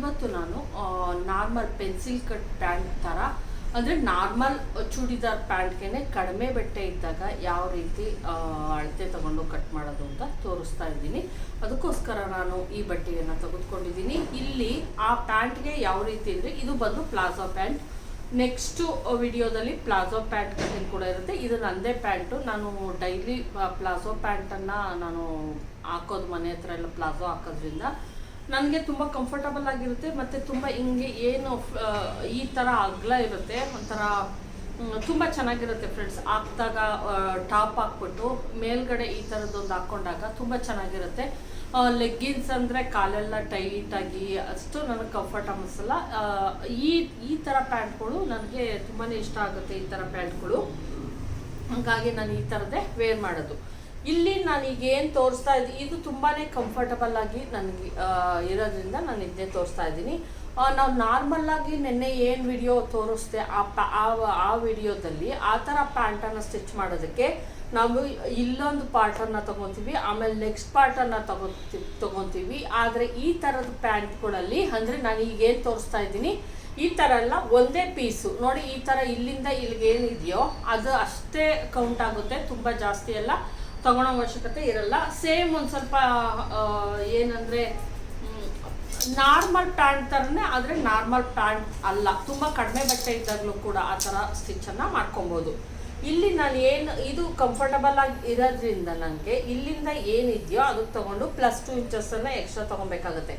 ಇವತ್ತು ನಾನು normal pencil cut pant ಥರ ಅಂದರೆ ನಾರ್ಮಲ್ ಚೂಡಿದಾರ್ ಪ್ಯಾಂಟ್ಗೆ ಕಡಿಮೆ ಬಟ್ಟೆ ಇದ್ದಾಗ ಯಾವ ರೀತಿ ಅಳತೆ ತಗೊಂಡು ಕಟ್ ಮಾಡೋದು ಅಂತ ತೋರಿಸ್ತಾ ಇದ್ದೀನಿ. ಅದಕ್ಕೋಸ್ಕರ ನಾನು ಈ ಬಟ್ಟೆಯನ್ನು ತೆಗೆದುಕೊಂಡಿದ್ದೀನಿ. ಇಲ್ಲಿ ಆ ಪ್ಯಾಂಟ್ಗೆ ಯಾವ ರೀತಿ ಅಂದರೆ, ಇದು ಬಂದು ಪ್ಲಾಜೋ ಪ್ಯಾಂಟ್ ನೆಕ್ಸ್ಟು ವಿಡಿಯೋದಲ್ಲಿ ಪ್ಲಾಜೋ ಪ್ಯಾಂಟ್ ಕಟಿಂಗ್ ಕೂಡ ಇರುತ್ತೆ. ಇದು ನಂದೇ ಪ್ಯಾಂಟು ನಾನು ಡೈಲಿ ಪ್ಲಾಜೋ ಪ್ಯಾಂಟನ್ನು ನಾನು ಹಾಕೋದು ಮನೆ ಹತ್ರ ಎಲ್ಲ ಪ್ಲಾಜೋ ಹಾಕೋದ್ರಿಂದ ನನಗೆ ತುಂಬ ಕಂಫರ್ಟಬಲ್ ಆಗಿರುತ್ತೆ, ಮತ್ತು ತುಂಬ ಹಿಂಗೆ ಏನು ಈ ಥರ ಅಗ್ಲ ಇರುತ್ತೆ, ಒಂಥರ ತುಂಬ ಚೆನ್ನಾಗಿರುತ್ತೆ ಫ್ರೆಂಡ್ಸ್ ಹಾಕ್ದಾಗ ಟಾಪ್ ಹಾಕ್ಬಿಟ್ಟು, ಮೇಲ್ಗಡೆ ಈ ಥರದ್ದೊಂದು ಹಾಕ್ಕೊಂಡಾಗ ತುಂಬ ಚೆನ್ನಾಗಿರುತ್ತೆ. ಲೆಗ್ಗಿನ್ಸ್ ಅಂದರೆ ಕಾಲೆಲ್ಲ ಟೈಟಾಗಿ ಅಷ್ಟು ನನಗೆ ಕಂಫರ್ಟ್ ಅನ್ನಿಸಲ್ಲ ಈ ಈ ಥರ ಪ್ಯಾಂಟ್ಗಳು ನನಗೆ ತುಂಬಾ ಇಷ್ಟ ಆಗುತ್ತೆ ಈ ಥರ ಪ್ಯಾಂಟ್ಗಳು. ಹಾಗಾಗಿ ನಾನು ಈ ಥರದ್ದೇ ವೇರ್ ಮಾಡೋದು. ಇಲ್ಲಿ ನಾನು ಈಗ ಏನು ತೋರಿಸ್ತಾ ಇದ್ದೀನಿ ಇದು ತುಂಬಾ ಕಂಫರ್ಟಬಲ್ ಆಗಿ ನನಗೆ ಇರೋದ್ರಿಂದ ನಾನು ಇದನ್ನೇ ತೋರಿಸ್ತಾ ಇದ್ದೀನಿ. ನಾವು ನಾರ್ಮಲ್ಲಾಗಿ ನಿನ್ನೆ ಏನು ವಿಡಿಯೋ ತೋರಿಸ್ದೆ, ಆ ಆ ವಿಡಿಯೋದಲ್ಲಿ ಆ ಥರ ಪ್ಯಾಂಟನ್ನು ಸ್ಟಿಚ್ ಮಾಡೋದಕ್ಕೆ ನಾವು ಇಲ್ಲೊಂದು ಪಾರ್ಟನ್ನು ತಗೊತೀವಿ, ಆಮೇಲೆ ನೆಕ್ಸ್ಟ್ ಪಾರ್ಟನ್ನು ತಗೋತೀವಿ ತಗೊತೀವಿ. ಆದರೆ ಈ ಥರದ ಪ್ಯಾಂಟ್ಗಳಲ್ಲಿ ಅಂದರೆ ನಾನು ಈಗ ಏನು ತೋರಿಸ್ತಾ ಇದ್ದೀನಿ, ಈ ಥರ ಎಲ್ಲ ಒಂದೇ ಪೀಸು ನೋಡಿ ಈ ಥರ ಇಲ್ಲಿಂದ ಇಲ್ಲಿಗೆ ಏನಿದೆಯೋ ಅದು ಅಷ್ಟೇ ಕೌಂಟ್ ಆಗುತ್ತೆ, ತುಂಬ ಜಾಸ್ತಿ ಎಲ್ಲ ತಗೊಳ್ಳೋ ಅವಶ್ಯಕತೆ ಇರಲ್ಲ. ಸೇಮ್ ಒಂದು ಸ್ವಲ್ಪ ಏನಂದರೆ ಏನಂದ್ರೆ ನಾರ್ಮಲ್ ಪ್ಯಾಂಟ್ ಥರನೇ ಆದರೆ ನಾರ್ಮಲ್ ಪ್ಯಾಂಟ್ ಅಲ್ಲ. ತುಂಬ ಕಡಿಮೆ ಬಟ್ಟೆ ಇದ್ದಾಗಲೂ ಕೂಡ ಆ ಥರ ಸ್ಟಿಚ್ಚನ್ನು ಮಾಡ್ಕೊಬೋದು. ಇಲ್ಲಿ ನಾನು ಏನು, ಇದು ಕಂಫರ್ಟಬಲ್ ಆಗಿ ಇರೋದ್ರಿಂದ ನನಗೆ ಇಲ್ಲಿಂದ ಏನಿದೆಯೋ ಅದಕ್ಕೆ ತಗೊಂಡು ಪ್ಲಸ್ ಟು ಇಂಚಸ್ಸನ್ನು ಎಕ್ಸ್ಟ್ರಾ ತೊಗೊಬೇಕಾಗುತ್ತೆ.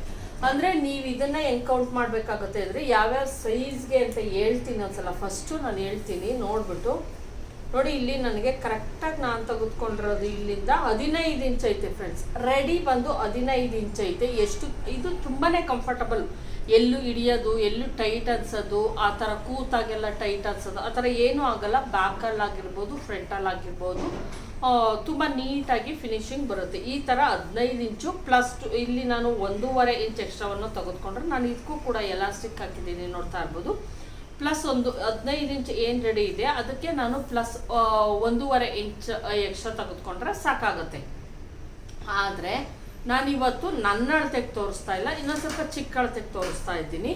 ಅಂದರೆ ನೀವು ಇದನ್ನು ಹೆಂಗೆ ಕೌಂಟ್ ಮಾಡಬೇಕಾಗುತ್ತೆ ಅಂದರೆ ಯಾವ್ಯಾವ ಸೈಜ್ಗೆ ಅಂತ ಹೇಳ್ತೀನಿ ಒಂದ್ಸಲ. ಫಸ್ಟು ನಾನು ಹೇಳ್ತೀನಿ, ನೋಡ್ಬಿಟ್ಟು. ನೋಡಿ, ಇಲ್ಲಿ ನನಗೆ ಕರೆಕ್ಟಾಗಿ ನಾನು ತೆಗೆದುಕೊಂಡಿರೋದು ಇಲ್ಲಿಂದ ಹದಿನೈದು ಇಂಚ್ ಐತೆ ಫ್ರೆಂಡ್ಸ್ ರೆಡಿ ಬಂದು ಹದಿನೈದು ಇಂಚ್ ಐತೆ. ಎಷ್ಟು, ಇದು ತುಂಬಾ ಕಂಫರ್ಟಬಲ್ ಎಲ್ಲೂ ಹಿಡಿಯೋದು, ಎಲ್ಲೂ ಟೈಟ್ ಅನ್ಸೋದು, ಆ ಥರ ಕೂತಾಗೆಲ್ಲ ಟೈಟ್ ಅನ್ಸೋದು, ಆ ಥರ ಏನೂ ಆಗಲ್ಲ. ಬ್ಯಾಕಲ್ಲಾಗಿರ್ಬೋದು ಫ್ರಂಟಲ್ಲಾಗಿರ್ಬೋದು ತುಂಬ ನೀಟಾಗಿ ಫಿನಿಶಿಂಗ್ ಬರುತ್ತೆ. ಈ ಥರ ಹದಿನೈದು ಇಂಚು ಪ್ಲಸ್ ಟು ಇಲ್ಲಿ ನಾನು ಒಂದೂವರೆ ಇಂಚ್ ಎಕ್ಸ್ಟ್ರಾವನ್ನು ತೆಗೆದುಕೊಂಡ್ರೆ ನಾನು ಇದಕ್ಕೂ ಕೂಡ ಎಲಾಸ್ಟಿಕ್ ಹಾಕಿದ್ದೀನಿ ನೋಡ್ತಾ ಇರ್ಬೋದು. ಪ್ಲಸ್ ಒಂದು ಹದಿನೈದು ಇಂಚ್ ಏನು ರೆಡಿ ಇದೆ, ಅದಕ್ಕೆ ನಾನು ಪ್ಲಸ್ ಒಂದೂವರೆ ಇಂಚ್ ಎಕ್ಸ್ಟ್ರಾ ತೆಗೆದುಕೊಂಡ್ರೆ ಸಾಕಾಗುತ್ತೆ. ಆದರೆ ನಾನಿವತ್ತು ನನ್ನ ಅಳತೆಗೆ ತೋರಿಸ್ತಾ ಇಲ್ಲ, ಇನ್ನೊಂದು ಸ್ವಲ್ಪ ಚಿಕ್ಕ ಅಳತೆಗೆ ತೋರಿಸ್ತಾ ಇದ್ದೀನಿ.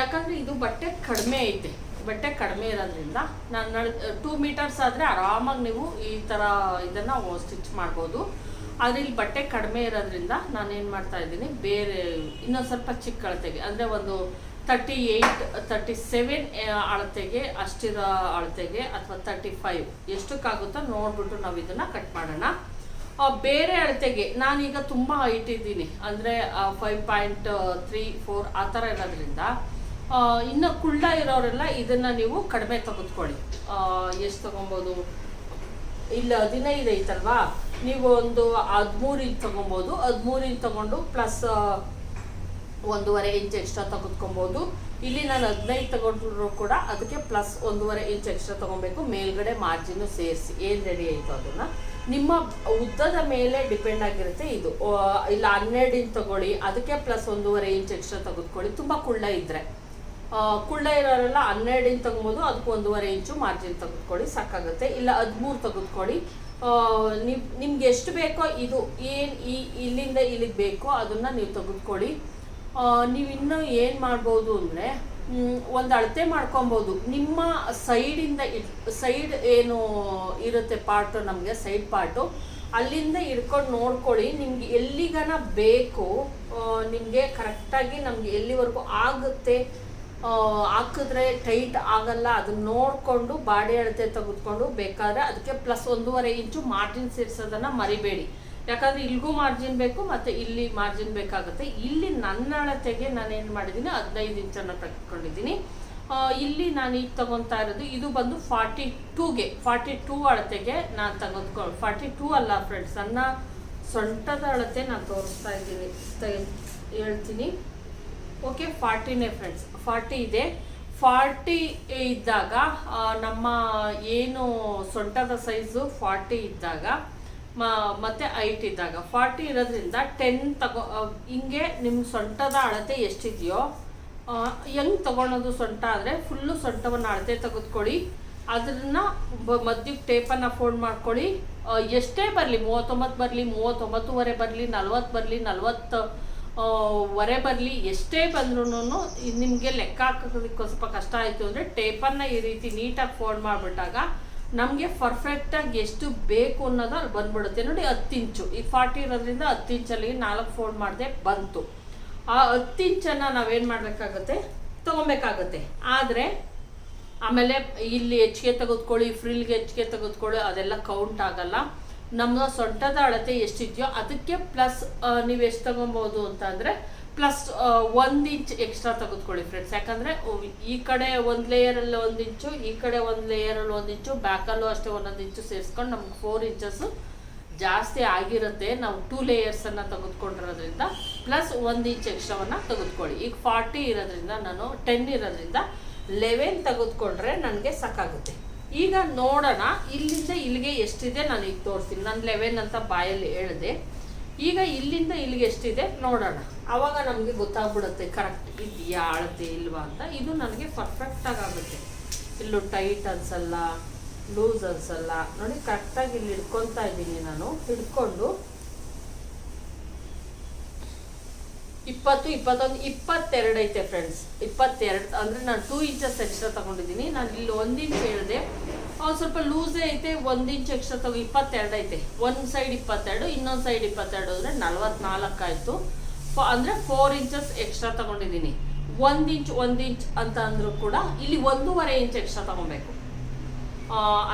ಯಾಕಂದ್ರೆ ಇದು ಬಟ್ಟೆ ಕಡಿಮೆ ಐತೆ. ಬಟ್ಟೆ ಕಡಿಮೆ ಇರೋದ್ರಿಂದ ನನ್ನ ಟೂ ಮೀಟರ್ಸ್ ಆದರೆ ಆರಾಮಾಗಿ ನೀವು ಈ ಥರ ಇದನ್ನು ಸ್ಟಿಚ್ ಮಾಡ್ಬೋದು. ಆದರೆ ಇಲ್ಲಿ ಬಟ್ಟೆ ಕಡಿಮೆ ಇರೋದ್ರಿಂದ ನಾನೇನು ಮಾಡ್ತಾ ಇದ್ದೀನಿ, ಬೇರೆ ಇನ್ನೊಂದು ಸ್ವಲ್ಪ ಚಿಕ್ಕ ಅಳತೆಗೆ ಅಂದರೆ ಒಂದು ತರ್ಟಿ ಏಯ್ಟ್ ತರ್ಟಿ ಸೆವೆನ್ ಅಳತೆಗೆ, ಅಷ್ಟಿರೋ ಅಳತೆಗೆ ಅಥವಾ ತರ್ಟಿ ಫೈವ್ ಎಷ್ಟಕ್ಕಾಗುತ್ತೋ ನೋಡ್ಬಿಟ್ಟು ನಾವು ಇದನ್ನು ಕಟ್ ಮಾಡೋಣ ಬೇರೆ ಅಳತೆಗೆ ನಾನೀಗ ತುಂಬ ಹೈಟ್ ಇದ್ದೀನಿ. ಅಂದರೆ ಫೈವ್ ಪಾಯಿಂಟ್ ತ್ರೀ ಫೋರ್ ಆ ಥರ ಇರೋದ್ರಿಂದ ಇನ್ನು ಕುಳ್ಳ ಇರೋರೆಲ್ಲ ಇದನ್ನು ನೀವು ಕಡಿಮೆ ತೆಗೆದುಕೊಳ್ಳಿ. ಎಷ್ಟು ತೊಗೊಬೋದು? ಇಲ್ಲ, ಹದಿನೈದು ಐತಲ್ವಾ? ನೀವು ಒಂದು ಹದಿಮೂರು ತೊಗೊಬೋದು. ಹದಿಮೂರು ತೊಗೊಂಡು ಪ್ಲಸ್ ಒಂದೂವರೆ ಇಂಚ್ ಎಕ್ಸ್ಟ್ರಾ ತೆಗೆದುಕೊಬೋದು. ಇಲ್ಲಿ ನಾನು ಹದಿನೈದು ತಗೊಂಡ್ರು ಕೂಡ ಅದಕ್ಕೆ ಪ್ಲಸ್ ಒಂದೂವರೆ ಇಂಚ್ ಎಕ್ಸ್ಟ್ರಾ ತೊಗೊಬೇಕು. ಮೇಲ್ಗಡೆ ಮಾರ್ಜಿನ್ ಸೇರಿಸಿ. ಏನು ರೆಡಿ ಆಯಿತು ಅದನ್ನು? ನಿಮ್ಮ ಉದ್ದದ ಮೇಲೆ ಡಿಪೆಂಡ್ ಆಗಿರುತ್ತೆ ಇದು. ಇಲ್ಲ ಹನ್ನೆರಡು ಇಂಚ್ ತಗೊಳ್ಳಿ. ಅದಕ್ಕೆ ಪ್ಲಸ್ ಒಂದೂವರೆ ಇಂಚ್ ಎಕ್ಸ್ಟ್ರಾ ತೆಗೆದುಕೊಳ್ಳಿ. ತುಂಬ ಕುಳ್ಳ ಇದ್ದರೆ ಕುಳ್ಳ ಇರೋರೆಲ್ಲ ಹನ್ನೆರಡು ಇಂಚ್ ತಗೊಬೋದು. ಅದಕ್ಕೆ ಒಂದೂವರೆ ಇಂಚು ಮಾರ್ಜಿನ್ ತೆಗೆದುಕೊಳ್ಳಿ. ಸಾಕಾಗುತ್ತೆ. ಇಲ್ಲ ಹದಿಮೂರು ತೆಗೆದುಕೊಳ್ಳಿ. ನಿಮ್ಮ ನಿಮ್ಗೆ ಎಷ್ಟು ಬೇಕೋ ಇದು, ಏನು ಈ, ಇಲ್ಲಿಂದ ಇಲ್ಲಿಗೆ ಬೇಕೋ ಅದನ್ನು ನೀವು ತೆಗೆದುಕೊಳ್ಳಿ. ನೀವು ಇನ್ನೂ ಏನು ಮಾಡ್ಬೋದು ಅಂದರೆ ಒಂದು ಅಳತೆ ಮಾಡ್ಕೊಬೋದು. ನಿಮ್ಮ ಸೈಡಿಂದ ಸೈಡ್ ಏನು ಇರುತ್ತೆ ಪಾರ್ಟು ನಮಗೆ ಸೈಡ್ ಪಾರ್ಟು ಅಲ್ಲಿಂದ ಹಿಡ್ಕೊಂಡು ನೋಡ್ಕೊಳ್ಳಿ, ನಿಮ್ಗೆ ಎಲ್ಲಿಗನ ಬೇಕು ನಿಮಗೆ ಕರೆಕ್ಟಾಗಿ ನಮಗೆ ಎಲ್ಲಿವರೆಗೂ ಆಗುತ್ತೆ ಹಾಕಿದ್ರೆ ಟೈಟ್ ಆಗಲ್ಲ ಅದನ್ನ ನೋಡಿಕೊಂಡು ಬಾಡಿ ಅಳತೆ ತೆಗೆದುಕೊಂಡು ಬೇಕಾದ್ರೆ ಅದಕ್ಕೆ ಪ್ಲಸ್ ಒಂದೂವರೆ ಇಂಚು ಮಾರ್ಜಿನ್ ಸೇರಿಸೋದನ್ನು ಮರಿಬೇಡಿ. ಯಾಕಂದ್ರೆ ಇಲ್ಲಿಗೂ ಮಾರ್ಜಿನ್ ಬೇಕು ಮತ್ತು ಇಲ್ಲಿ ಮಾರ್ಜಿನ್ ಬೇಕಾಗುತ್ತೆ. ಇಲ್ಲಿ ನನ್ನ ಅಳತೆಗೆ ನಾನು ಏನು ಮಾಡಿದ್ದೀನಿ? ಹದಿನೈದು ಇಂಚನ್ನು ತೆಗೆದುಕೊಂಡಿದ್ದೀನಿ. ಇಲ್ಲಿ ನಾನು ಈಗ ತಗೊತಾ ಇರೋದು, ಇದು ಬಂದು ಫಾರ್ಟಿ ಟೂಗೆ ಫಾರ್ಟಿ ಟೂ ಅಳತೆಗೆ ನಾನು ತಗೊಂಡ್ಕೊ ಫಾರ್ಟಿ ಟೂ ಅಲ್ಲ ಫ್ರೆಂಡ್ಸ್ ನನ್ನ ಸೊಂಟದ ಅಳತೆ ನಾನು ತೋರಿಸ್ತಾ ಇದ್ದೀನಿ ಹೇಳ್ತೀನಿ. ಓಕೆ ಫಾರ್ಟಿನೇ ಫ್ರೆಂಡ್ಸ್ ಫಾರ್ಟಿ ಇದೆ. ಫಾರ್ಟಿ ಇದ್ದಾಗ ನಮ್ಮ ಏನು ಸೊಂಟದ ಸೈಜು ಫಾರ್ಟಿ ಇದ್ದಾಗ ಮತ್ತೆ ಐಟ್ ಇದ್ದಾಗ. ಫಾರ್ಟಿ ಇರೋದ್ರಿಂದ ಟೆನ್ ತಗೋ ಹಿಂಗೆ ನಿಮ್ಮ ಸೊಂಟದ ಅಳತೆ ಎಷ್ಟಿದೆಯೋ ಹೆಂಗೆ ತಗೊಳೋದು ಸೊಂಟ ಆದರೆ ಫುಲ್ಲು ಸೊಂಟವನ್ನು ಅಳತೆ ತೆಗೆದುಕೊಳ್ಳಿ. ಅದನ್ನ ಮಧ್ಯಕ್ಕೆ ಟೇಪನ್ನು ಫೋಲ್ಡ್ ಮಾಡ್ಕೊಳ್ಳಿ. ಎಷ್ಟೇ ಬರಲಿ ಮೂವತ್ತೊಂಬತ್ತು ಬರಲಿ, ಮೂವತ್ತೊಂಬತ್ತುವರೆ ಬರಲಿ, ನಲ್ವತ್ತು ಬರಲಿ, ನಲ್ವತ್ತು ವರೆ ಬರಲಿ, ಎಷ್ಟೇ ಬಂದ್ರೂ ನಿಮಗೆ ಲೆಕ್ಕ ಹಾಕೋದಕ್ಕೆ ಸ್ವಲ್ಪ ಕಷ್ಟ ಆಯಿತು ಅಂದರೆ ಟೇಪನ್ನು ಈ ರೀತಿ ನೀಟಾಗಿ ಫೋಲ್ಡ್ ಮಾಡಿಬಿಟ್ಟಾಗ ನಮಗೆ ಪರ್ಫೆಕ್ಟಾಗಿ ಎಷ್ಟು ಬೇಕು ಅನ್ನೋದು ಅಲ್ಲಿ ಬಂದ್ಬಿಡುತ್ತೆ. ನೋಡಿ ಹತ್ತು ಇಂಚು. ಈ ಫಾರ್ಟಿ ಇರೋದ್ರಿಂದ ಹತ್ತು ಇಂಚಲ್ಲಿ ನಾಲ್ಕು ಫೋಲ್ಡ್ ಮಾಡಿದೆ ಬಂತು. ಆ ಹತ್ತು ಇಂಚನ್ನು ನಾವೇನು ಮಾಡಬೇಕಾಗತ್ತೆ? ತೊಗೊಬೇಕಾಗತ್ತೆ. ಆದರೆ ಆಮೇಲೆ ಇಲ್ಲಿ ಹೆಚ್ಚಿಗೆ ತೆಗೆದುಕೊಳ್ಳಿ ಫ್ರಿಲ್ಗೆ ಹೆಚ್ಚಿಗೆ ತೆಗೆದುಕೊಳ್ಳಿ, ಅದೆಲ್ಲ ಕೌಂಟ್ ಆಗಲ್ಲ. ನಮ್ಮ ಸೊಂಟದ ಅಳತೆ ಎಷ್ಟಿದೆಯೋ ಅದಕ್ಕೆ ಪ್ಲಸ್ ನೀವು ಎಷ್ಟು ತಗೊಬೋದು ಅಂತ ಪ್ಲಸ್ ಒಂದು ಇಂಚ್ ಎಕ್ಸ್ಟ್ರಾ ತೆಗೆದುಕೊಳ್ಳಿ ಫ್ರೆಂಡ್ಸ್ ಯಾಕಂದರೆ ಈ ಕಡೆ ಒಂದು ಲೇಯರಲ್ಲಿ ಒಂದು ಇಂಚು, ಈ ಕಡೆ ಒಂದು ಲೇಯರಲ್ಲಿ ಒಂದು ಇಂಚು ಬ್ಯಾಕಲ್ಲೂ ಅಷ್ಟೇ ಒಂದೊಂದು ಇಂಚು ಸೇರಿಸ್ಕೊಂಡು ನಮ್ಗೆ ಫೋರ್ ಇಂಚಸ್ ಜಾಸ್ತಿ ಆಗಿರುತ್ತೆ ನಾವು ಟೂ ಲೇಯರ್ಸನ್ನು ತೆಗೆದುಕೊಂಡಿರೋದ್ರಿಂದ. ಪ್ಲಸ್ ಒಂದು ಇಂಚ್ ಎಕ್ಸ್ಟ್ರಾವನ್ನು ತೆಗೆದುಕೊಳ್ಳಿ. ಈಗ ಫಾರ್ಟಿ ಇರೋದ್ರಿಂದ ನಾನು ಟೆನ್ ಇರೋದ್ರಿಂದ ಲೆವೆನ್ ತೆಗೆದುಕೊಂಡ್ರೆ ನನಗೆ ಸಾಕಾಗುತ್ತೆ. ಈಗ ನೋಡೋಣ, ಇಲ್ಲಿಂದ ಇಲ್ಲಿಗೆ ಎಷ್ಟಿದೆ, ನಾನು ಈಗ ತೋರಿಸ್ತೀನಿ. ನಾನು ಲೆವೆನ್ ಅಂತ ಬಾಯಲ್ಲಿ ಹೇಳಿದೆ. ಈಗ ಇಲ್ಲಿಂದ ಇಲ್ಲಿಗೆ ಎಷ್ಟಿದೆ? ನೋಡೋಣ. ಆವಾಗ ನಮಗೆ ಗೊತ್ತಾಗ್ಬಿಡುತ್ತೆ ಕರೆಕ್ಟ್ ಇದೆಯಾ, ಅಳತೆ ಇಲ್ವಾ ಅಂತ. ಇದು ನನಗೆ ಪರ್ಫೆಕ್ಟಾಗಿ ಆಗುತ್ತೆ. ಇಲ್ಲೂ ಟೈಟ್ ಅನ್ಸಲ್ಲ ಲೂಸ್ ಅನ್ಸಲ್ಲ. ನೋಡಿ ಕರೆಕ್ಟಾಗಿ ಇಲ್ಲಿ ಹಿಡ್ಕೊತಾ ಇದ್ದೀನಿ ನಾನು. ಹಿಡ್ಕೊಂಡು ಇಪ್ಪತ್ತು, ಇಪ್ಪತ್ತೊಂದು, ಇಪ್ಪತ್ತೆರಡು ಐತೆ ಫ್ರೆಂಡ್ಸ್ ಇಪ್ಪತ್ತೆರಡು, ಅಂದರೆ ನಾನು ಟೂ ಇಂಚಸ್ ಎಕ್ಸ್ಟ್ರಾ ತಗೊಂಡಿದ್ದೀನಿ. ನಾನು ಇಲ್ಲಿ ಒಂದು ಇಂಚ್ ಹೇಳಿದೆ. ಒಂದು ಸ್ವಲ್ಪ ಲೂಸೇ ಐತೆ, ಒಂದು ಇಂಚ್ ಎಕ್ಸ್ಟ್ರಾ ತಗೋ ಇಪ್ಪತ್ತೆರಡು ಐತೆ. ಒಂದು ಸೈಡ್ ಇಪ್ಪತ್ತೆರಡು, ಇನ್ನೊಂದು ಸೈಡ್ ಇಪ್ಪತ್ತೆರಡು ಅಂದರೆ ನಲ್ವತ್ನಾಲ್ಕು ಆಯಿತು. ಫ ಅಂದರೆ ಫೋರ್ ಇಂಚಸ್ ಎಕ್ಸ್ಟ್ರಾ ತಗೊಂಡಿದ್ದೀನಿ. ಒಂದು ಇಂಚ್ ಒಂದು ಇಂಚ್ ಅಂತ ಅಂದರೂ ಕೂಡ ಇಲ್ಲಿ ಒಂದೂವರೆ ಇಂಚ್ ಎಕ್ಸ್ಟ್ರಾ ತಗೊಬೇಕು.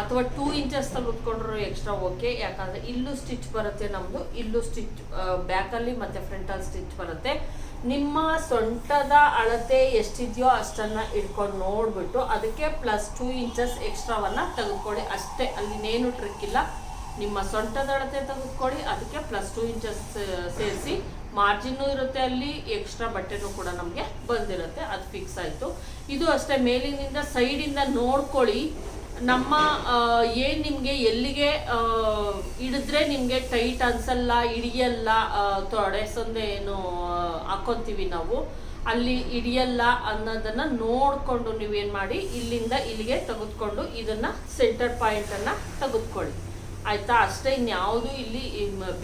ಅಥವಾ ಟೂ ಇಂಚಸ್ ತೆಗೆದುಕೊಂಡ್ರು ಎಕ್ಸ್ಟ್ರಾ ಓಕೆ ಯಾಕಂದರೆ ಇಲ್ಲೂ ಸ್ಟಿಚ್ ಬರುತ್ತೆ ನಮ್ಮದು ಇಲ್ಲೂ ಸ್ಟಿಚ್ ಬ್ಯಾಕಲ್ಲಿ ಮತ್ತು ಫ್ರಂಟಲ್ಲಿ ಸ್ಟಿಚ್ ಬರುತ್ತೆ. ನಿಮ್ಮ ಸೊಂಟದ ಅಳತೆ ಎಷ್ಟಿದೆಯೋ ಅಷ್ಟನ್ನು ಇಟ್ಕೊಂಡು ನೋಡಿಬಿಟ್ಟು ಅದಕ್ಕೆ ಪ್ಲಸ್ ಟೂ ಇಂಚಸ್ ಎಕ್ಸ್ಟ್ರಾವನ್ನು ತೆಗೆದುಕೊಳ್ಳಿ. ಅಷ್ಟೇ ಅಲ್ಲಿನೇನು ಟ್ರಿಕ್ ಇಲ್ಲ. ನಿಮ್ಮ ಸೊಂಟದ ಅಳತೆ ತೆಗೆದುಕೊಳ್ಳಿ, ಅದಕ್ಕೆ ಪ್ಲಸ್ ಟೂ ಇಂಚಸ್ ಸೇರಿಸಿ. ಮಾರ್ಜಿನ್ನು ಇರುತ್ತೆ ಅಲ್ಲಿ ಎಕ್ಸ್ಟ್ರಾ ಬಟ್ಟೆನೂ ಕೂಡ ನಮಗೆ ಬಂದಿರುತ್ತೆ, ಅದು ಫಿಕ್ಸ್ ಆಯಿತು. ಇದು ಅಷ್ಟೇ, ಮೇಲಿನಿಂದ ಸೈಡಿಂದ ನೋಡ್ಕೊಳ್ಳಿ. ನಮ್ಮ ಏನು ನಿಮಗೆ ಎಲ್ಲಿಗೆ ಹಿಡಿದ್ರೆ ನಿಮಗೆ ಟೈಟ್ ಅನ್ಸಲ್ಲ, ಹಿಡಿಯಲ್ಲ ತೊಡೆ ಸೊಂದೆ ಏನು ಹಾಕೊಂತೀವಿ ನಾವು. ಅಲ್ಲಿ ಹಿಡಿಯಲ್ಲ ಅನ್ನೋದನ್ನ ನೋಡಿಕೊಂಡು ನೀವೇನು ಮಾಡಿ, ಇಲ್ಲಿಂದ ಇಲ್ಲಿಗೆ ತೆಗೆದುಕೊಂಡು ಇದನ್ನ ಸೆಂಟರ್ ಪಾಯಿಂಟನ್ನು ತೆಗೆದುಕೊಳ್ಳಿ. ಆಯಿತಾ? ಅಷ್ಟೇ ಇನ್ಯಾವುದು ಇಲ್ಲಿ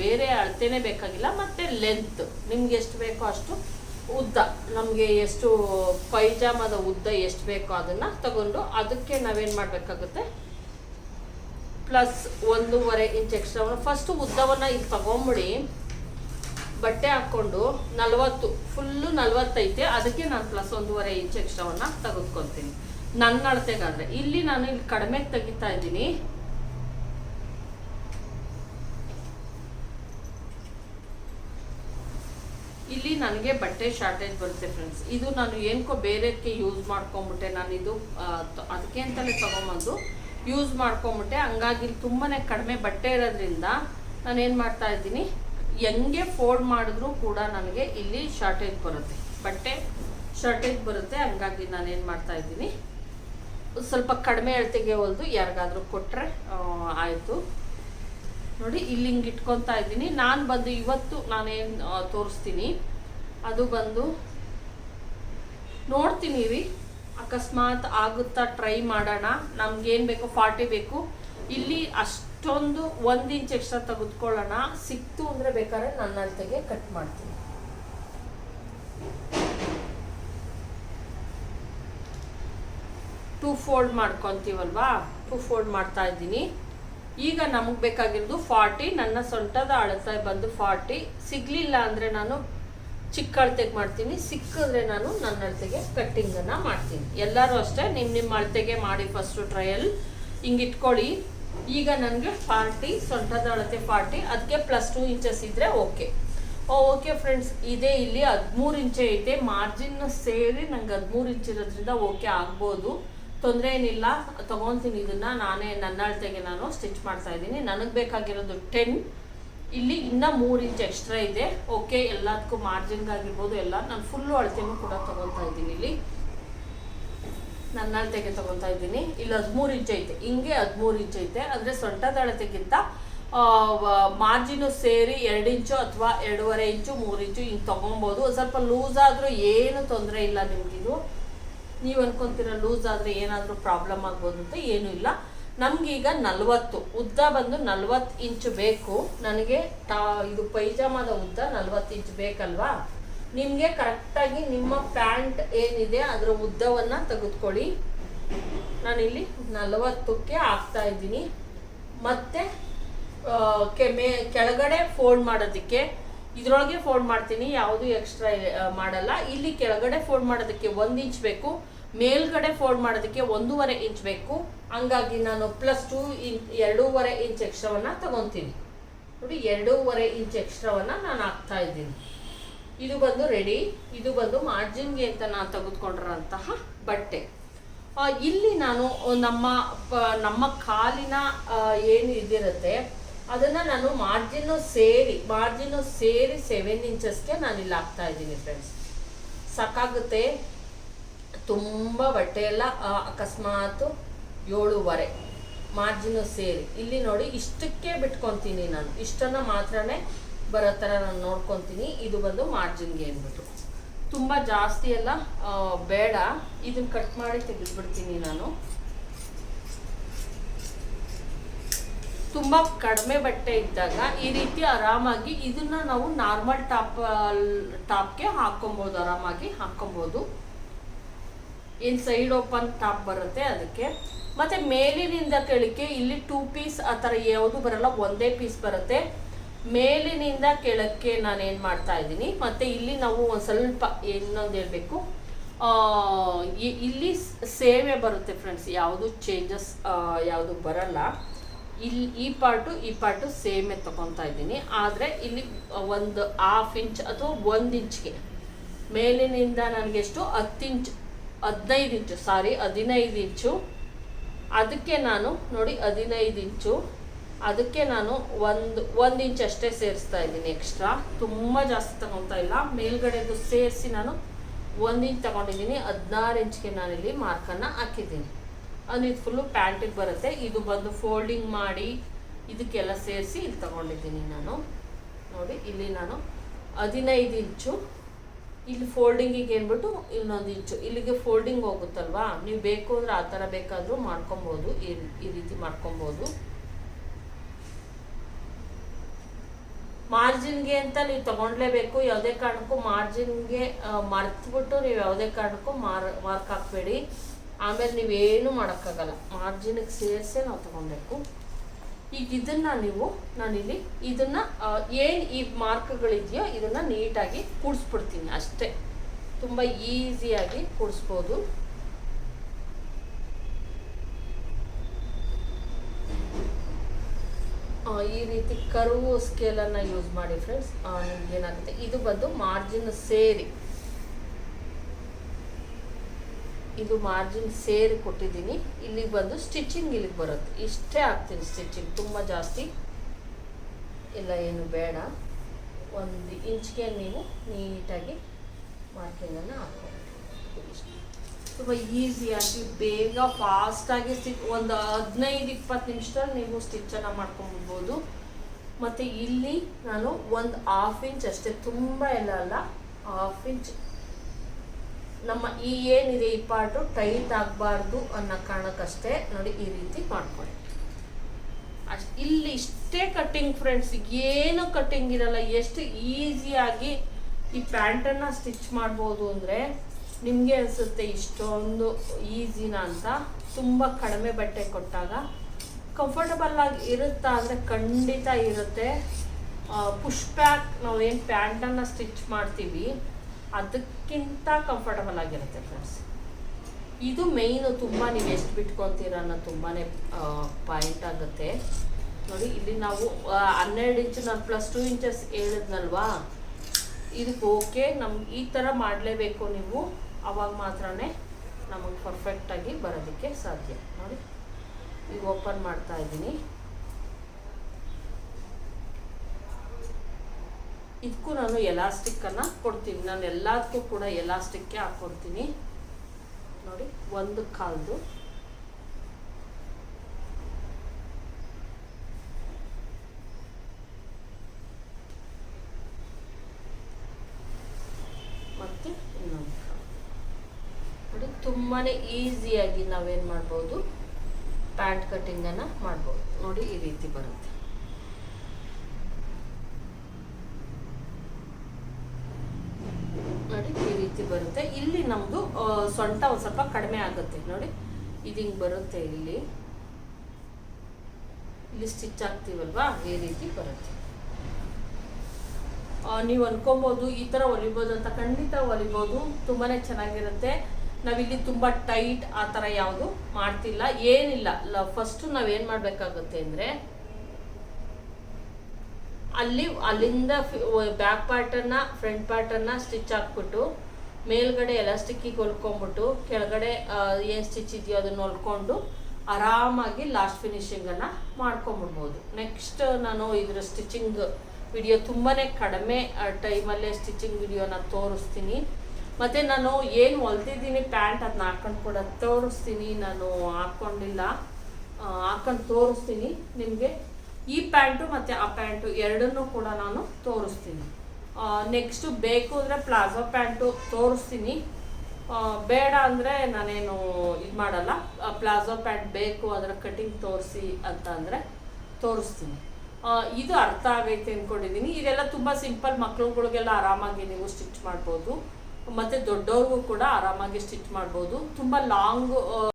ಬೇರೆ ಅಳತೆನೇ ಬೇಕಾಗಿಲ್ಲ, ಮತ್ತು ಲೆಂತ್ ನಿಮ್ಗೆ ಎಷ್ಟು ಬೇಕೋ ಅಷ್ಟು ಉದ್ದ, ನಮಗೆ ಎಷ್ಟು ಪೈಜಾಮದ ಉದ್ದ ಎಷ್ಟು ಬೇಕೋ ಅದನ್ನು ತಗೊಂಡು ಅದಕ್ಕೆ ನಾವೇನು ಮಾಡಬೇಕಾಗುತ್ತೆ? ಪ್ಲಸ್ ಒಂದೂವರೆ ಇಂಚ್ ಎಕ್ಸ್ಟ್ರಾ ಫಸ್ಟು ಉದ್ದವನ್ನು ಇಲ್ಲಿ ತಗೊಂಬಿಡಿ. ಬಟ್ಟೆ ಹಾಕ್ಕೊಂಡು ನಲವತ್ತು ಫುಲ್ಲು ನಲವತ್ತೈತೆ ಅದಕ್ಕೆ ನಾನು ಪ್ಲಸ್ ಒಂದೂವರೆ ಇಂಚ್ ಎಕ್ಸ್ಟ್ರಾವನ್ನು ತೆಗೆದುಕೊತೀನಿ. ನನ್ನ ಅಳತೆಗಾದರೆ. ಇಲ್ಲಿ ನಾನು ಇಲ್ಲಿ ಕಡಿಮೆ ತೆಗಿತಾ ಇದ್ದೀನಿ ಇಲ್ಲಿ ನನಗೆ ಬಟ್ಟೆ ಶಾರ್ಟೇಜ್ ಬರುತ್ತೆ ಫ್ರೆಂಡ್ಸ್ ಇದು ನಾನು ಏನಕ್ಕೋ ಬೇರೆದಕ್ಕೆ ಯೂಸ್ ಮಾಡ್ಕೊಂಬಿಟ್ಟೆ. ನಾನು ಇದು ಅದಕ್ಕೆ ಅಂತಲೇ ತೊಗೊಂಬಂದು ಯೂಸ್ ಮಾಡ್ಕೊಂಬಿಟ್ಟೆ. ಹಂಗಾಗಿ ತುಂಬಾ ಕಡಿಮೆ ಬಟ್ಟೆ ಇರೋದ್ರಿಂದ ನಾನು ಏನು ಮಾಡ್ತಾ ಇದ್ದೀನಿ, ಹೆಂಗೆ ಫೋಲ್ಡ್ ಮಾಡಿದ್ರೂ ಕೂಡ ನನಗೆ ಇಲ್ಲಿ ಶಾರ್ಟೇಜ್ ಬರುತ್ತೆ. ಬಟ್ಟೆ ಶಾರ್ಟೇಜ್ ಬರುತ್ತೆ. ಹಂಗಾಗಿ ನಾನು ಏನು ಮಾಡ್ತಾ ಇದ್ದೀನಿ, ಸ್ವಲ್ಪ ಕಡಿಮೆ ಅಳತೆಗೆ ಹೊಲ್ದು ಯಾರಿಗಾದ್ರೂ ಕೊಟ್ಟರೆ ಆಯಿತು. ನೋಡಿ, ಇಲ್ಲಿ ಹಿಂಗೆ ಇಟ್ಕೊತಾ ಇದ್ದೀನಿ. ನಾನು ಬಂದು ಇವತ್ತು ನಾನೇನು ತೋರಿಸ್ತೀನಿ. ಅದು ಬಂದು ನೋಡ್ತೀನಿ ರೀ ಅಕಸ್ಮಾತ್ ಆಗುತ್ತಾ ಟ್ರೈ ಮಾಡೋಣ. ನಮ್ಗೇನು ಬೇಕು ಫಾರ್ಟಿ ಬೇಕು. ಇಲ್ಲಿ ಅಷ್ಟೊಂದು ಒಂದು ಇಂಚ್ ಎಕ್ಸ್ಟ್ರಾ ತೆಗೆದುಕೊಳ್ಳೋಣ. ಸಿಕ್ತು ಅಂದರೆ ಬೇಕಾದ್ರೆ ನನ್ನ ಅಳತೆಗೆ ಕಟ್ ಮಾಡ್ತೀನಿ. ಟೂ ಫೋಲ್ಡ್ ಮಾಡ್ಕೊತೀವಲ್ವಾ? ಟೂ ಫೋಲ್ಡ್ ಮಾಡ್ತಾ ಇದ್ದೀನಿ. ಈಗ ನಮಗೆ ಬೇಕಾಗಿರೋದು ಫಾರ್ಟಿ. ನನ್ನ ಸೊಂಟದ ಅಳತೆ ಬಂದು ಫಾರ್ಟಿ. ಸಿಗಲಿಲ್ಲ ಅಂದರೆ ನಾನು ಚಿಕ್ಕ ಅಳತೆಗೆ ಮಾಡ್ತೀನಿ. ಸಿಕ್ಕಿದ್ರೆ ನಾನು ನನ್ನ ಅಳತೆಗೆ ಕಟ್ಟಿಂಗನ್ನು ಮಾಡ್ತೀನಿ. ಎಲ್ಲರೂ ಅಷ್ಟೇ ನಿಮ್ಮ ನಿಮ್ಮ ಅಳತೆಗೆ ಮಾಡಿ ಫಸ್ಟು ಟ್ರಯಲ್ ಹಿಂಗೆ ಇಟ್ಕೊಳ್ಳಿ. ಈಗ ನನಗೆ ಫಾರ್ಟಿ ಸೊಂಟದ ಅಳತೆ ಫಾರ್ಟಿ ಅದಕ್ಕೆ ಪ್ಲಸ್ ಟೂ ಇಂಚಸ್ ಇದ್ದರೆ ಓಕೆ ಓಕೆ ಫ್ರೆಂಡ್ಸ್ ಇದೇ ಇಲ್ಲಿ ಹದಿಮೂರು ಇಂಚೆ ಐತೆ. ಮಾರ್ಜಿನ್ ಸೇರಿ ನಂಗೆ ಹದಿಮೂರು ಇಂಚ್ ಇರೋದ್ರಿಂದ ಓಕೆ ಆಗ್ಬೋದು. ತೊಂದರೆ ಏನಿಲ್ಲ. ತೊಗೊತೀನಿ ಇದನ್ನು. ನಾನೇ ನನ್ನ ಅಳತೆಗೆ ನಾನು ಸ್ಟಿಚ್ ಮಾಡ್ತಾ ಇದ್ದೀನಿ. ನನಗೆ ಬೇಕಾಗಿರೋದು ಟೆನ್ ಇಲ್ಲಿ ಇನ್ನ ಮೂರು ಇಂಚ್ ಎಕ್ಸ್ಟ್ರಾ ಇದೆ. ಓಕೆ ಎಲ್ಲದಕ್ಕೂ ಮಾರ್ಜಿನ್ ಆಗಿರ್ಬೋದು, ಎಲ್ಲ. ನಾನು ಫುಲ್ಲು ಅಳತೆನೂ ಕೂಡ ತಗೊಳ್ತಾ ಇದ್ದೀನಿ ಇಲ್ಲಿ. ನನ್ನ ಅಳತೆಗೆ ತಗೊಳ್ತಾ ಇದ್ದೀನಿ. ಇಲ್ಲಿ ಹದಿಮೂರು ಇಂಚ್ ಐತೆ. ಹಿಂಗೆ ಹದಿಮೂರು ಇಂಚ್ ಐತೆ. ಅಂದರೆ ಸೊಂಟದ ಅಳತೆಗಿಂತ ಮಾರ್ಜಿನು ಸೇರಿ ಎರಡು ಇಂಚು ಅಥವಾ ಎರಡೂವರೆ ಇಂಚು ಮೂರು ಇಂಚು ಹಿಂಗೆ ತೊಗೊಬೋದು ಸ್ವಲ್ಪ ಲೂಸ್ ಆದರೂ ಏನು ತೊಂದರೆ ಇಲ್ಲ ನಿಮಗಿದು. ನೀವು ಅನ್ಕೊಂತೀರ ಲೂಸ್ ಆದರೆ ಏನಾದರೂ ಪ್ರಾಬ್ಲಮ್ ಆಗ್ಬೋದು ಅಂತ ಏನೂ ಇಲ್ಲ. ನಮಗೀಗ ನಲ್ವತ್ತು. ಉದ್ದ ಬಂದು ನಲ್ವತ್ತು ಇಂಚು ಬೇಕು. ನನಗೆ ಟಾ ಇದು ಪೈಜಾಮದ ಉದ್ದ ನಲ್ವತ್ತು ಇಂಚು ಬೇಕಲ್ವಾ? ನಿಮಗೆ ಕರೆಕ್ಟಾಗಿ ನಿಮ್ಮ ಪ್ಯಾಂಟ್ ಏನಿದೆ ಅದರ ಉದ್ದವನ್ನು ತೆಗೆದುಕೊಳ್ಳಿ. ನಾನಿಲ್ಲಿ ನಲವತ್ತಕ್ಕೆ ಹಾಕ್ತಾ ಇದ್ದೀನಿ. ಮತ್ತೆ ಕೆಮೆ, ಕೆಳಗಡೆ ಫೋಲ್ಡ್ ಮಾಡೋದಕ್ಕೆ, ಇದರೊಳಗೆ ಫೋಲ್ಡ್ ಮಾಡ್ತೀನಿ. ಯಾವುದು ಎಕ್ಸ್ಟ್ರಾ ಮಾಡಲ್ಲ. ಇಲ್ಲಿ ಕೆಳಗಡೆ ಫೋಲ್ಡ್ ಮಾಡೋದಕ್ಕೆ ಒಂದು ಇಂಚ್ ಬೇಕು. ಮೇಲ್ಗಡೆ ಫೋಲ್ಡ್ ಮಾಡೋದಕ್ಕೆ ಒಂದೂವರೆ ಇಂಚ್ ಬೇಕು. ಹಂಗಾಗಿ ನಾನು ಪ್ಲಸ್ ಟೂ ಇನ್ ಎರಡೂವರೆ ಇಂಚ್ ಎಕ್ಸ್ಟ್ರಾವನ್ನ ತಗೊತೀನಿ. ನೋಡಿ, ಎರಡೂವರೆ ಇಂಚ್ ಎಕ್ಸ್ಟ್ರಾವನ್ನ ನಾನು ಹಾಕ್ತಾ ಇದ್ದೀನಿ. ಇದು ಬಂದು ರೆಡಿ ಇದು ಬಂದು ಮಾರ್ಜಿನ್ಗೆ ಅಂತ ನಾನು ತೆಗೆದುಕೊಂಡಿರೋಂತಹ ಬಟ್ಟೆ. ಇಲ್ಲಿ ನಾನು ನಮ್ಮ ನಮ್ಮ ಕಾಲಿನ ಏನು ಇದಿರುತ್ತೆ, ಅದನ್ನ ನಾನು ಮಾರ್ಜಿನ್ ಸೇರಿ ಮಾರ್ಜಿನ್ ಸೇರಿ ಸೆವೆನ್ ಇಂಚಸ್ಗೆ ನಾನು ಇಲ್ಲಿ ಹಾಕ್ತಾ ಇದ್ದೀನಿ ಫ್ರೆಂಡ್ಸ್ ಸಾಕಾಗುತ್ತೆ. ತುಂಬ ಬಟ್ಟೆ ಎಲ್ಲ ಅಕಸ್ಮಾತ್ ಏಳುವರೆ ಮಾರ್ಜಿನ್ ಸೇರಿ. ಇಲ್ಲಿ ನೋಡಿ ಇಷ್ಟಕ್ಕೆ ಬಿಟ್ಕೊತೀನಿ ನಾನು. ಇಷ್ಟನ್ನ ಮಾತ್ರನೇ ಬರೋ ಥರ ನಾನು ನೋಡ್ಕೊತೀನಿ. ಇದು ಬಂದು ಮಾರ್ಜಿನ್ಗೆ ಅಂದ್ಬಿಟ್ಟು. ತುಂಬ ಜಾಸ್ತಿ ಎಲ್ಲ ಬೇಡ. ಇದನ್ನ ಕಟ್ ಮಾಡಿ ತೆಗೆದ್ಬಿಡ್ತೀನಿ ನಾನು. ತುಂಬ ಕಡಿಮೆ ಬಟ್ಟೆ ಇದ್ದಾಗ ಈ ರೀತಿ ಆರಾಮಾಗಿ ಇದನ್ನ ನಾವು ನಾರ್ಮಲ್ ಟಾಪ್ ಟಾಪ್ಗೆ ಹಾಕೊಬೋದು ಆರಾಮಾಗಿ ಹಾಕೊಬೋದು ಏನು ಸೈಡ್ ಓಪನ್ ಟಾಪ್ ಬರುತ್ತೆ ಅದಕ್ಕೆ. ಮತ್ತೆ ಮೇಲಿನಿಂದ ಕೆಳಕ್ಕೆ ಇಲ್ಲಿ ಟೂ ಪೀಸ್ ಆ ಥರ ಯಾವುದು ಬರಲ್ಲ, ಒಂದೇ ಪೀಸ್ ಬರುತ್ತೆ. ಮೇಲಿನಿಂದ ಕೆಳಕ್ಕೆ ನಾನು ಏನು ಮಾಡ್ತಾ ಇದ್ದೀನಿ, ಮತ್ತೆ ಇಲ್ಲಿ ನಾವು ಒಂದು ಸ್ವಲ್ಪ ಇನ್ನೊಂದು ಹೇಳಬೇಕು. ಇಲ್ಲಿ ಸೇವೆ ಬರುತ್ತೆ ಫ್ರೆಂಡ್ಸ್ ಯಾವುದು ಚೇಂಜಸ್ ಯಾವುದು ಬರಲ್ಲ. ಇಲ್ಲಿ ಈ ಪಾರ್ಟು ಈ ಪಾರ್ಟು ಸೇಮೇ ತಗೊತಾ ಇದ್ದೀನಿ. ಆದರೆ ಇಲ್ಲಿ ಒಂದು ಹಾಫ್ ಇಂಚ್ ಅಥವಾ ಒಂದು ಇಂಚ್ಗೆ ಮೇಲಿನಿಂದ ನನಗೆಷ್ಟು ಹತ್ತು ಇಂಚ್ ಹದಿನೈದು ಇಂಚು ಸಾರಿ ಹದಿನೈದು ಇಂಚು. ಅದಕ್ಕೆ ನಾನು, ನೋಡಿ, ಹದಿನೈದು ಇಂಚು. ಅದಕ್ಕೆ ನಾನು ಒಂದು ಒಂದು ಇಂಚ್ ಅಷ್ಟೇ ಸೇರಿಸ್ತಾ ಇದ್ದೀನಿ ಎಕ್ಸ್ಟ್ರಾ ತುಂಬ ಜಾಸ್ತಿ ತಗೊಳ್ತಾ ಇಲ್ಲ. ಮೇಲ್ಗಡೆದು ಸೇರಿಸಿ ನಾನು ಒಂದು ಇಂಚ್ ತಗೊಂಡಿದ್ದೀನಿ. ಹದಿನಾರು ಇಂಚ್ಗೆ ನಾನಿಲ್ಲಿ ಮಾರ್ಕನ್ನು ಹಾಕಿದ್ದೀನಿ. ಅದು ಇದು ಫುಲ್ಲು ಪ್ಯಾಂಟಿಗೆ ಬರುತ್ತೆ. ಇದು ಬಂದು ಫೋಲ್ಡಿಂಗ್ ಮಾಡಿ ಇದಕ್ಕೆಲ್ಲ ಸೇರಿಸಿ ಇಲ್ಲಿ ತಗೊಂಡಿದ್ದೀನಿ ನಾನು. ನೋಡಿ, ಇಲ್ಲಿ ನಾನು ಹದಿನೈದು ಇಂಚು. ಇಲ್ಲಿ ಫೋಲ್ಡಿಂಗಿಗೆ ಏನ್ಬಿಟ್ಟು ಇನ್ನೊಂದು ಇಂಚು ಇಲ್ಲಿಗೆ ಫೋಲ್ಡಿಂಗ್ ಹೋಗುತ್ತಲ್ವಾ? ನೀವು ಬೇಕು ಅಂದ್ರೆ ಆ ಥರ ಬೇಕಾದರೂ ಮಾಡ್ಕೊಬೋದು. ಈ ಈ ರೀತಿ ಮಾಡ್ಕೊಬೋದು. ಮಾರ್ಜಿನ್ಗೆ ಅಂತ ನೀವು ತಗೊಂಡ್ಲೇಬೇಕು. ಯಾವುದೇ ಕಾರಣಕ್ಕೂ ಮಾರ್ಜಿನ್ಗೆ ಮರ್ತ್ಬಿಟ್ಟು ನೀವು ಯಾವುದೇ ಕಾರಣಕ್ಕೂ ಮಾರ್ ಮಾರ್ಕ್ ಹಾಕಬೇಡಿ. ಆಮೇಲೆ ನೀವೇನು ಮಾಡೋಕ್ಕಾಗಲ್ಲ. ಮಾರ್ಜಿನ್ಗೆ ಸೇರಿಸೇ ನಾವು ತಗೊಬೇಕು ಈಗ ಇದನ್ನ ನೀವು ನಾನಿಲ್ಲಿ ಇದನ್ನ ಏನು ಈ ಮಾರ್ಕ್ಗಳಿದೆಯೋ ಇದನ್ನ ನೀಟಾಗಿ ಕೂಡಿಸ್ಬಿಡ್ತೀನಿ ಅಷ್ಟೇ. ತುಂಬ ಈಸಿಯಾಗಿ ಕೂಡಿಸ್ಬೋದು. ಈ ರೀತಿ ಕರ್ವ್ ಸ್ಕೇಲನ್ನು ಯೂಸ್ ಮಾಡಿ ಫ್ರೆಂಡ್ಸ್ ನಿಮ್ಗೆ ಏನಾಗುತ್ತೆ ಇದು ಬಂದು ಮಾರ್ಜಿನ್ ಸೇರಿ. ಇದು ಮಾರ್ಜಿನ್ ಸೇರಿ ಕೊಟ್ಟಿದ್ದೀನಿ. ಇಲ್ಲಿಗೆ ಬಂದು ಸ್ಟಿಚಿಂಗ್ ಇಲ್ಲಿಗೆ ಬರುತ್ತೆ. ಇಷ್ಟೇ ಹಾಕ್ತೀನಿ ಸ್ಟಿಚಿಂಗ್ ತುಂಬ ಜಾಸ್ತಿ ಇಲ್ಲ, ಏನು ಬೇಡ. ಒಂದು ಇಂಚ್ಗೆ ನೀವು ನೀಟಾಗಿ ಮಾರ್ಕಿಂಗನ್ನು ಹಾಕೋಬೇಕು ತುಂಬ ಈಸಿಯಾಗಿ ಬೇಗ ಫಾಸ್ಟಾಗಿ ಸ್ಟಿಚ್ ಒಂದು ಹದಿನೈದು, ಇಪ್ಪತ್ತು ನಿಮಿಷದಲ್ಲಿ ನೀವು ಸ್ಟಿಚ್ಚನ್ನು ಮಾಡ್ಕೊಂಬಿಡ್ಬೋದು ಮತ್ತು ಇಲ್ಲಿ ನಾನು ಒಂದು ಹಾಫ್ ಇಂಚ್ ಅಷ್ಟೇ, ತುಂಬ ಎಲ್ಲ ಅಲ್ಲ ಹಾಫ್ ಇಂಚ್ ನಮ್ಮ ಈ ಏನಿದೆ ಈ ಪಾರ್ಟು ಟೈಟ್ ಆಗಬಾರ್ದು ಅನ್ನೋ ಕಾರಣಕ್ಕಷ್ಟೇ ನೋಡಿ ಈ ರೀತಿ ಮಾಡ್ಕೊಳ್ಳಿ. ಅಷ್ಟು ಇಲ್ಲಿ ಇಷ್ಟೇ ಕಟ್ಟಿಂಗ್ ಫ್ರೆಂಡ್ಸ್ ಏನು ಕಟ್ಟಿಂಗ್ ಇರಲ್ಲ, ಎಷ್ಟು ಈಸಿಯಾಗಿ ಈ ಪ್ಯಾಂಟನ್ನು ಸ್ಟಿಚ್ ಮಾಡ್ಬೋದು ಅಂದರೆ ನಿಮಗೆ ಅನಿಸುತ್ತೆ ಇಷ್ಟೊಂದು ಈಸಿನ ಅಂತ. ತುಂಬ ಕಡಿಮೆ ಬಟ್ಟೆ ಕೊಟ್ಟಾಗ ಕಂಫರ್ಟಬಲ್ ಆಗಿ ಇರುತ್ತಾ ಅಂದರೆ ಖಂಡಿತ ಇರುತ್ತೆ. ಪುಷ್ ಪ್ಯಾಕ್ ಏನು ಪ್ಯಾಂಟನ್ನು ಸ್ಟಿಚ್ ಮಾಡ್ತೀವಿ ಅದಕ್ಕಿಂತ ಕಂಫರ್ಟಬಲ್ ಆಗಿರುತ್ತೆ ಫ್ರೆಂಡ್ಸ್ ಇದು ಮೇಯ್ನು ತುಂಬ ನೀವು ಎಷ್ಟು ಬಿಟ್ಕೊತೀರ ಅನ್ನೋ ತುಂಬಾ ಪಾಯಿಂಟ್ ಆಗುತ್ತೆ. ನೋಡಿ, ಇಲ್ಲಿ ನಾವು ಹನ್ನೆರಡು ಇಂಚ್ ನಾನು ಪ್ಲಸ್ ಟೂ ಇಂಚಸ್ ಹೇಳಿದ್ನಲ್ವಾ? ಇದಕ್ಕೆ ಓಕೆ ನಮ್ಗೆ ಈ ಥರ ಮಾಡಲೇಬೇಕು ನೀವು. ಅವಾಗ ಮಾತ್ರನೇ ನಮಗೆ ಪರ್ಫೆಕ್ಟಾಗಿ ಬರೋದಕ್ಕೆ ಸಾಧ್ಯ. ನೋಡಿ, ಈಗ ಓಪನ್ ಮಾಡ್ತಾ ಇದ್ದೀನಿ. ಇದಕ್ಕೂ ನಾನು ಎಲಾಸ್ಟಿಕ್ಕನ್ನು ಕೊಡ್ತೀನಿ. ನಾನು ಎಲ್ಲದಕ್ಕೂ ಕೂಡ ಎಲಾಸ್ಟಿಕ್ಕೆ ಹಾಕ್ಕೊಡ್ತೀನಿ ನೋಡಿ, ಒಂದು ಕಾಲ್ದು. ಮತ್ತು ಇನ್ನೊಂದು ಕಾಲು. ನೋಡಿ ತುಂಬಾ ಈಸಿಯಾಗಿ ನಾವೇನು ಮಾಡ್ಬೋದು? ಪ್ಯಾಂಟ್ ಕಟ್ಟಿಂಗನ್ನು ಮಾಡ್ಬೋದು. ನೋಡಿ, ಈ ರೀತಿ ಬರುತ್ತೆ ಇಲ್ಲಿ ನಮ್ಮದು ಸೊಂಟ ಒಂದು ಸ್ವಲ್ಪ ಕಡಿಮೆ ಆಗುತ್ತೆ. ನೋಡಿ, ಇದು ಹಿಂಗೆ ಬರುತ್ತೆ ಇಲ್ಲಿ. ಇಲ್ಲಿ ಸ್ಟಿಚ್ ಆಗ್ತೀವಲ್ವಾ? ಈ ರೀತಿ ಬರುತ್ತೆ. ನೀವು ಅನ್ಕೊಬೋದು ಈ ಥರ ಹೊಲಿಬೋದು ಅಂತ ಖಂಡಿತ ಹೊಲಿಬೋದು ತುಂಬಾ ಚೆನ್ನಾಗಿರುತ್ತೆ. ನಾವಿಲ್ಲಿ ತುಂಬ ಟೈಟ್ ಆ ಥರ ಯಾವುದು ಮಾಡ್ತಿಲ್ಲ. ಏನಿಲ್ಲ. ಫಸ್ಟು ನಾವೇನು ಮಾಡಬೇಕಾಗುತ್ತೆ ಅಂದರೆ, ಅಲ್ಲಿ, ಅಲ್ಲಿಂದ ಬ್ಯಾಕ್ ಪಾರ್ಟನ್ನ, ಫ್ರಂಟ್ ಪಾರ್ಟನ್ನ ಸ್ಟಿಚ್ ಹಾಕ್ಬಿಟ್ಟು ಮೇಲ್ಗಡೆ ಎಲಾಸ್ಟಿಕ್ಕಿಗೆ ಹೊಲ್ಕೊಂಬಿಟ್ಟು ಕೆಳಗಡೆ ಏನು ಸ್ಟಿಚ್ ಇದೆಯೋ ಅದನ್ನು ಹೊಲ್ಕೊಂಡು ಆರಾಮಾಗಿ ಲಾಸ್ಟ್ ಫಿನಿಶಿಂಗನ್ನು ಮಾಡ್ಕೊಂಬಿಡ್ಬೋದು. ನೆಕ್ಸ್ಟ್ ನಾನು ಇದರ ಸ್ಟಿಚಿಂಗ್ ವಿಡಿಯೋ ತುಂಬಾ ಕಡಿಮೆ ಟೈಮಲ್ಲೇ ಸ್ಟಿಚಿಂಗ್ ವಿಡಿಯೋನ ತೋರಿಸ್ತೀನಿ. ಮತ್ತು ನಾನು ಏನು ಹೊಲ್ತಿದ್ದೀನಿ ಪ್ಯಾಂಟ್ ಅದನ್ನ ಹಾಕೊಂಡು ಕೂಡ ತೋರಿಸ್ತೀನಿ. ನಾನು ಹಾಕ್ಕೊಂಡಿಲ್ಲ ಹಾಕೊಂಡು ತೋರಿಸ್ತೀನಿ ನಿಮಗೆ. ಈ ಪ್ಯಾಂಟು ಮತ್ತು ಆ ಪ್ಯಾಂಟು ಎರಡನ್ನೂ ಕೂಡ ನಾನು ತೋರಿಸ್ತೀನಿ. ನೆಕ್ಸ್ಟು ಬೇಕು ಅಂದರೆ ಪ್ಲಾಜೋ ಪ್ಯಾಂಟು ತೋರಿಸ್ತೀನಿ. ಬೇಡ ಅಂದರೆ ನಾನೇನು ಇದು ಮಾಡಲ್ಲ. ಪ್ಲಾಜೋ ಪ್ಯಾಂಟ್ ಬೇಕು, ಅದರ ಕಟಿಂಗ್ ತೋರಿಸಿ ಅಂತ ಅಂದರೆ ತೋರಿಸ್ತೀನಿ. ಇದು ಅರ್ಥ ಆಗೈತೆ ಅಂದ್ಕೊಂಡಿದ್ದೀನಿ ಇದೆಲ್ಲ ತುಂಬ ಸಿಂಪಲ್, ಮಕ್ಳುಗಳಿಗೆಲ್ಲ ಆರಾಮಾಗಿ ನೀವು ಸ್ಟಿಚ್ ಮಾಡ್ಬೋದು. ಮತ್ತು ದೊಡ್ಡವ್ರಿಗೂ ಕೂಡ ಆರಾಮಾಗಿ ಸ್ಟಿಚ್ ಮಾಡ್ಬೋದು. ತುಂಬ ಲಾಂಗ್